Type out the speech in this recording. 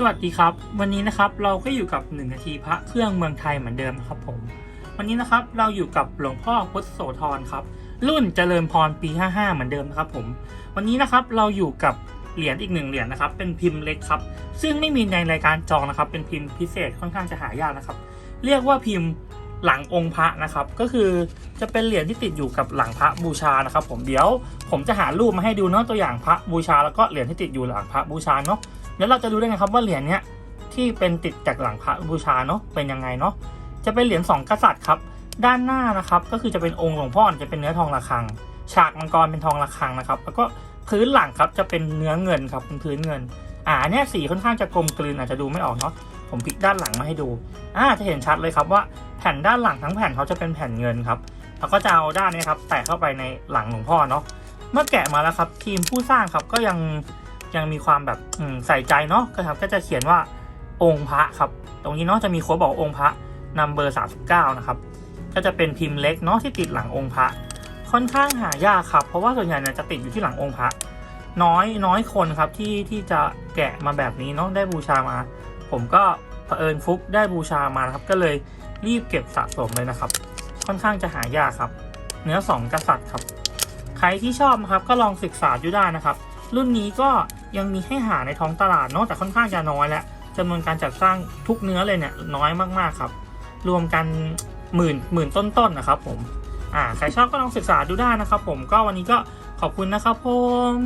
สวัสดีครับ วันนี้นะครับเราก็อยู่กับ1นาทีพระเครื่องเมืองไทยเหมือนเดิมนะครับผม วันนี้นะครับเราอยู่กับหลวงพ่อพุทธโสธรครับ รุ่นเจริญพรปี 55 เหมือนเดิมนะครับผม วันนี้นะครับเราอยู่กับเหรียญอีกหนึ่งเหรียญนะครับ เป็นพิมพ์เล็กครับ ซึ่งไม่มีในรายการจองนะครับ เป็นพิมพ์พิเศษค่อนข้างจะหายากนะครับ เรียกว่าพิมพ์ หลังองค์พระนะครับ ก็คือจะเป็นเหรียญที่ติดอยู่กับหลังพระบูชานะครับ ผมเดี๋ยวผมจะหารูปมาให้ดูเนาะตัวอย่างพระบูชา แล้วก็เหรียญที่ติดอยู่หลังพระบูชาเนาะแล้วเราจะรู้ได้ไงครับว่าเหรียญเนี้ยที่เป็นติดจากหลังพระบูชาเนาะเป็นยังไงเนาะจะเป็นเหรียญสองกษัตริย์ครับด้านหน้านะครับก็คือจะเป็นองค์หลวงพ่อจะเป็นเนื้อทองระฆัง ฉากมังกรเป็นทองระฆังนะครับ แล้วก็พื้นหลังครับจะเป็นเนื้อเงินครับเป็นพื้นเงินอ่าเนี่ยสีค่อนข้างจะกลมกลืนอาจจะดูไม่ออกเนาะผมพลิกด้านหลังมาให้ดูอ่าจะเห็นชัดเลยครับว่า ผ่นด้านหลังทั้งแผ่นเขาจะเป็นแผ่นเงินครับแล้วก็จะเอาด้านนี้ครับ แตะเข้าไปในหลังหลวงพ่อเนาะเมื่อแกะมาแล้วครับ ทีมผู้สร้างครับก็ยังยังมีความแบบใส่ใจเนาะก็ครับก็จะเขียนว่าองค์พระครับ ตรงนี้เนาะจะมีโค้ดบอกองค์พระนัมเบอร์39นะครับก็จะเป็นพิมพ์เล็กเนาะที่ติดหลังองค์พระค่อนข้างหายากครับ เพราะว่าส่วนใหญ่เนี่ยจะติดอยู่ที่หลังองค์พระน้อยน้อยคนครับที่ที่จะแกะมาแบบนี้เนาะได้บูชามา ผมก็ เผอิญฟุกได้บูชามานะครับ ก็เลยรีบเก็บสะสมเลยนะครับ ค่อนข้างจะหายากครับ เนื้อสองกษัตริย์ครับ ใครที่ชอบนะครับก็ลองศึกษาดูได้นะครับ รุ่นนี้ก็ยังมีให้หาในท้องตลาดเนาะแต่ค่อนข้างจะน้อยแล้วจำนวนการจัดสร้างทุกเนื้อเลยเนี่ยน้อยมากๆครับ รวมกันหมื่นหมื่นต้นๆนะครับ ผมอ่าใครชอบก็ลองศึกษาดูได้นะครับ ผมก็วันนี้ก็ขอบคุณนะครับผม